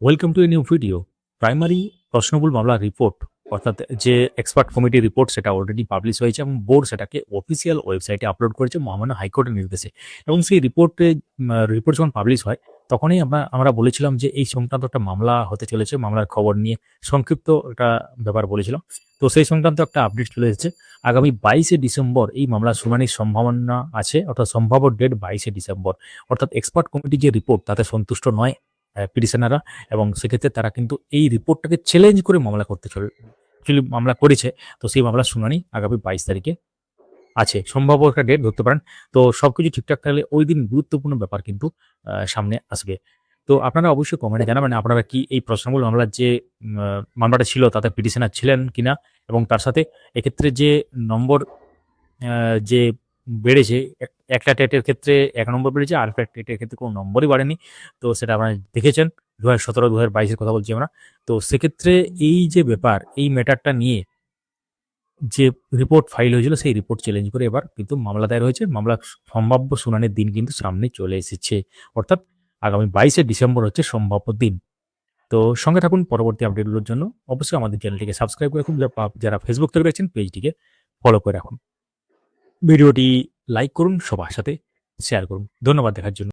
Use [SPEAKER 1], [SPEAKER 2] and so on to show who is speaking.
[SPEAKER 1] Welcome to a new video primary প্রশ্নবুল মামলার report অর্থাৎ যে এক্সপার্ট কমিটির রিপোর্ট সেটা অলরেডি পাবলিশ হয়েছে এবং বোর্ড সেটাকে অফিসিয়াল ওয়েবসাইটে আপলোড করেছে মহামান্য হাইকোর্টের নির্দেশে। এবং সেই রিপোর্টে রিপোর্ট যখন পাবলিশ হয়, তখনই আমরা আমরা বলেছিলাম যে এই সংক্রান্ত একটা মামলা হতে চলেছে, মামলার খবর নিয়ে সংক্ষিপ্ত একটা ব্যাপার বলেছিলাম। তো সেই সংক্রান্ত একটা আপডেট চলে এসেছে। আগামী বাইশে ডিসেম্বর এই মামলার শুনানির সম্ভাবনা আছে, অর্থাৎ সম্ভাব্য ডেট বাইশে ডিসেম্বর। অর্থাৎ এক্সপার্ট কমিটি যে রিপোর্ট তাতে সন্তুষ্ট নয়। পিটিশনাররা এবং সেক্ষেত্রে তারা কিন্তু এই রিপোর্টটাকে চ্যালেঞ্জ করে মামলা করতে চলে actually মামলা করেছে। তো সেই মামলার শুনানি আগামী বাইশ তারিখে আছে। সম্ভাব্য একটা ডেট ধরতে পারেন। তো সবকিছু ঠিকঠাক থাকলে ওই দিন গুরুত্বপূর্ণ ব্যাপার কিন্তু সামনে আসবে। তো আপনারা অবশ্যই কমেন্টে জানাবেন আপনারা কি এই প্রশ্নগুলো মামলার যে মামলাটা ছিল তাতে পিটিশনার ছিলেন কিনা এবং তার সাথে এক্ষেত্রে যে নম্বর যে বেড়েছে। এক- একটা টেটের ক্ষেত্রে এক নম্বর বেড়েছে, আর একটা টেটের ক্ষেত্রে কোনো নম্বরই বাড়েনি। তো সেটা আপনারা দেখেছেন দু হাজার সতেরো দু হাজার বাইশের কথা বলছি আমরা। তো সেক্ষেত্রে এই যে ব্যাপার, এই ম্যাটারটা নিয়ে যে রিপোর্ট ফাইল হয়েছিল, সেই রিপোর্ট চ্যালেঞ্জ করে এবার কিন্তু মামলা দায়ের হয়েছে। মামলা সম্ভাব্য শুনানির দিন কিন্তু সামনে চলে এসেছে। অর্থাৎ আগামী বাইশে ডিসেম্বর হচ্ছে সম্ভাব্য দিন। তো সঙ্গে থাকুন, পরবর্তী আপডেটগুলোর জন্য অবশ্যই আমাদের চ্যানেলটিকে সাবস্ক্রাইব করে রাখুন। যারা ফেসবুক থেকে দেখছেন পেজটিকে ফলো করে রাখুন। ভিডিওটি লাইক করুন সবার সাথে শেয়ার করুন। ধন্যবাদ দেখার জন্য।